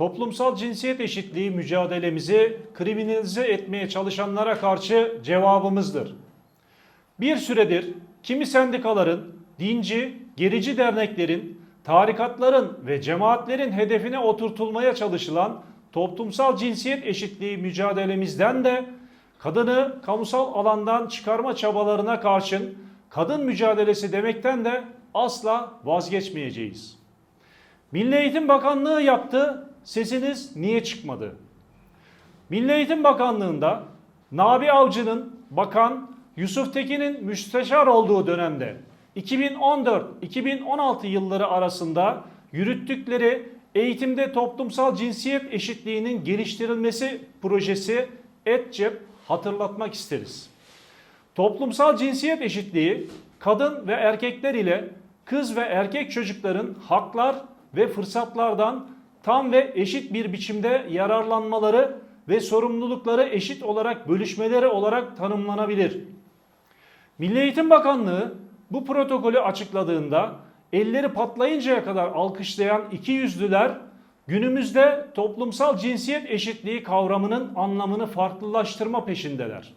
toplumsal cinsiyet eşitliği mücadelemizi kriminalize etmeye çalışanlara karşı cevabımızdır. Bir süredir kimi sendikaların, dinci, gerici derneklerin, tarikatların ve cemaatlerin hedefine oturtulmaya çalışılan toplumsal cinsiyet eşitliği mücadelemizden de kadını kamusal alandan çıkarma çabalarına karşın kadın mücadelesi demekten de asla vazgeçmeyeceğiz. Milli Eğitim Bakanlığı yaptı, sesiniz niye çıkmadı? Milli Eğitim Bakanlığı'nda Nabi Avcı'nın bakan, Yusuf Tekin'in müsteşar olduğu dönemde 2014-2016 yılları arasında yürüttükleri eğitimde toplumsal cinsiyet eşitliğinin geliştirilmesi projesi ETCEP hatırlatmak isteriz. Toplumsal cinsiyet eşitliği kadın ve erkekler ile kız ve erkek çocukların haklar ve fırsatlardan tam ve eşit bir biçimde yararlanmaları ve sorumlulukları eşit olarak bölüşmeleri olarak tanımlanabilir. Milli Eğitim Bakanlığı bu protokolü açıkladığında elleri patlayıncaya kadar alkışlayan iki yüzlüler günümüzde toplumsal cinsiyet eşitliği kavramının anlamını farklılaştırma peşindeler.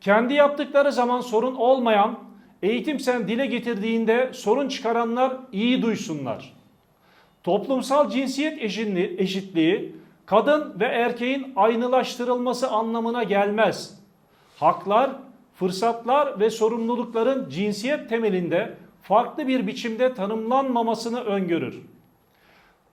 Kendi yaptıkları zaman sorun olmayan, eğitim sen dile getirdiğinde sorun çıkaranlar iyi duysunlar. Toplumsal cinsiyet eşitliği, kadın ve erkeğin aynılaştırılması anlamına gelmez. Haklar, fırsatlar ve sorumlulukların cinsiyet temelinde farklı bir biçimde tanımlanmamasını öngörür.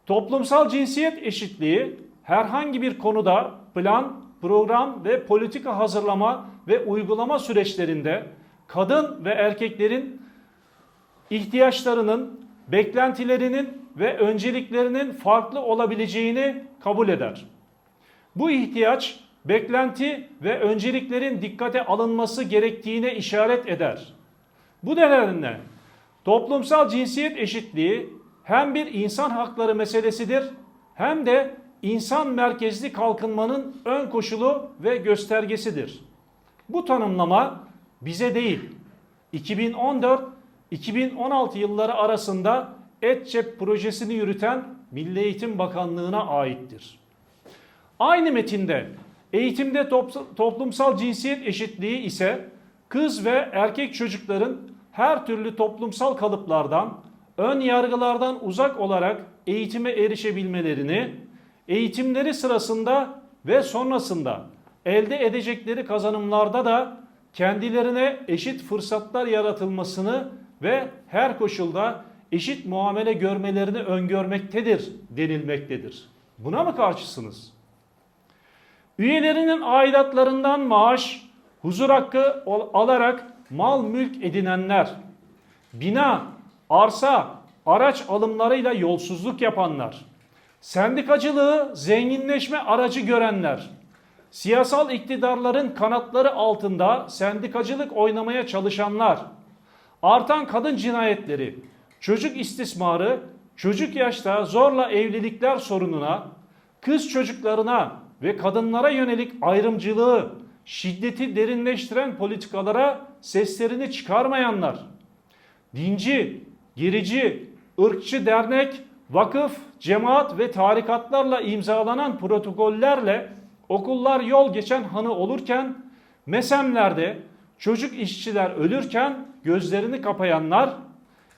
Toplumsal cinsiyet eşitliği herhangi bir konuda plan, program ve politika hazırlama ve uygulama süreçlerinde kadın ve erkeklerin ihtiyaçlarının, beklentilerinin ve önceliklerinin farklı olabileceğini kabul eder. Bu ihtiyaç, beklenti ve önceliklerin dikkate alınması gerektiğine işaret eder. Bu nedenle toplumsal cinsiyet eşitliği hem bir insan hakları meselesidir hem de insan merkezli kalkınmanın ön koşulu ve göstergesidir. Bu tanımlama bize değil, 2014-2016 yılları arasında EDCEP projesini yürüten Milli Eğitim Bakanlığı'na aittir. Aynı metinde eğitimde toplumsal cinsiyet eşitliği ise kız ve erkek çocukların her türlü toplumsal kalıplardan, ön yargılardan uzak olarak eğitime erişebilmelerini, eğitimleri sırasında ve sonrasında elde edecekleri kazanımlarda da kendilerine eşit fırsatlar yaratılmasını ve her koşulda eşit muamele görmelerini öngörmektedir denilmektedir. Buna mı karşısınız? Üyelerinin aidatlarından maaş, huzur hakkı alarak mal mülk edinenler, bina, arsa, araç alımlarıyla yolsuzluk yapanlar, sendikacılığı zenginleşme aracı görenler, siyasal iktidarların kanatları altında sendikacılık oynamaya çalışanlar, artan kadın cinayetleri, çocuk istismarı, çocuk yaşta zorla evlilikler sorununa, kız çocuklarına ve kadınlara yönelik ayrımcılığı, şiddeti derinleştiren politikalara seslerini çıkarmayanlar, dinci, gerici, ırkçı dernek, vakıf, cemaat ve tarikatlarla imzalanan protokollerle okullar yol geçen hanı olurken, mesemlerde çocuk işçiler ölürken gözlerini kapayanlar,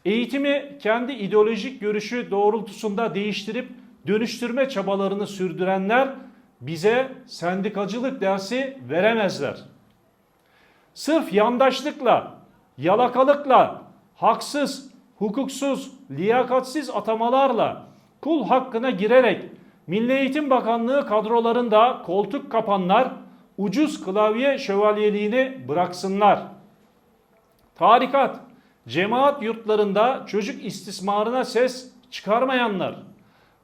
eğitimi kendi ideolojik görüşü doğrultusunda değiştirip dönüştürme çabalarını sürdürenler bize sendikacılık dersi veremezler. Sırf yandaşlıkla, yalakalıkla, haksız, hukuksuz, liyakatsiz atamalarla kul hakkına girerek Milli Eğitim Bakanlığı kadrolarında koltuk kapanlar ucuz klavye şövalyeliğini bıraksınlar. Tarikat, cemaat yurtlarında çocuk istismarına ses çıkarmayanlar,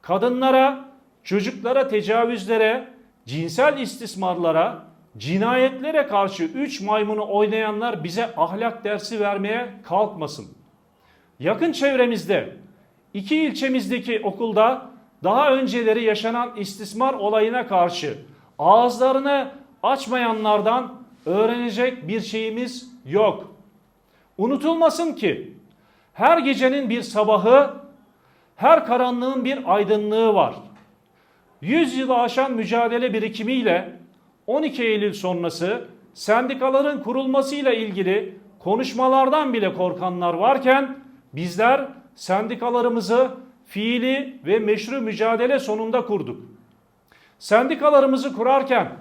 kadınlara, çocuklara tecavüzlere, cinsel istismarlara, cinayetlere karşı üç maymunu oynayanlar bize ahlak dersi vermeye kalkmasın. Yakın çevremizde iki ilçemizdeki okulda daha önceleri yaşanan istismar olayına karşı ağızlarını açmayanlardan öğrenecek bir şeyimiz yok. Unutulmasın ki her gecenin bir sabahı, her karanlığın bir aydınlığı var. 100 yılı aşan mücadele birikimiyle 12 Eylül sonrası sendikaların kurulmasıyla ilgili konuşmalardan bile korkanlar varken bizler sendikalarımızı fiili ve meşru mücadele sonunda kurduk. Sendikalarımızı kurarken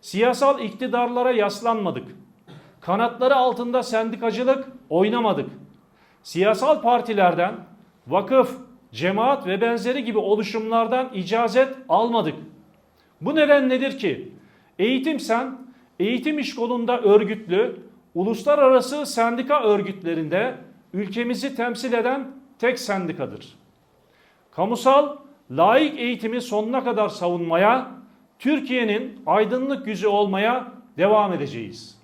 siyasal iktidarlara yaslanmadık. Kanatları altında sendikacılık oynamadık. Siyasal partilerden, vakıf, cemaat ve benzeri gibi oluşumlardan icazet almadık. Bu neden nedir ki? Eğitim Sen, eğitim iş kolunda örgütlü, uluslararası sendika örgütlerinde ülkemizi temsil eden tek sendikadır. Kamusal, laik eğitimi sonuna kadar savunmaya, Türkiye'nin aydınlık yüzü olmaya devam edeceğiz.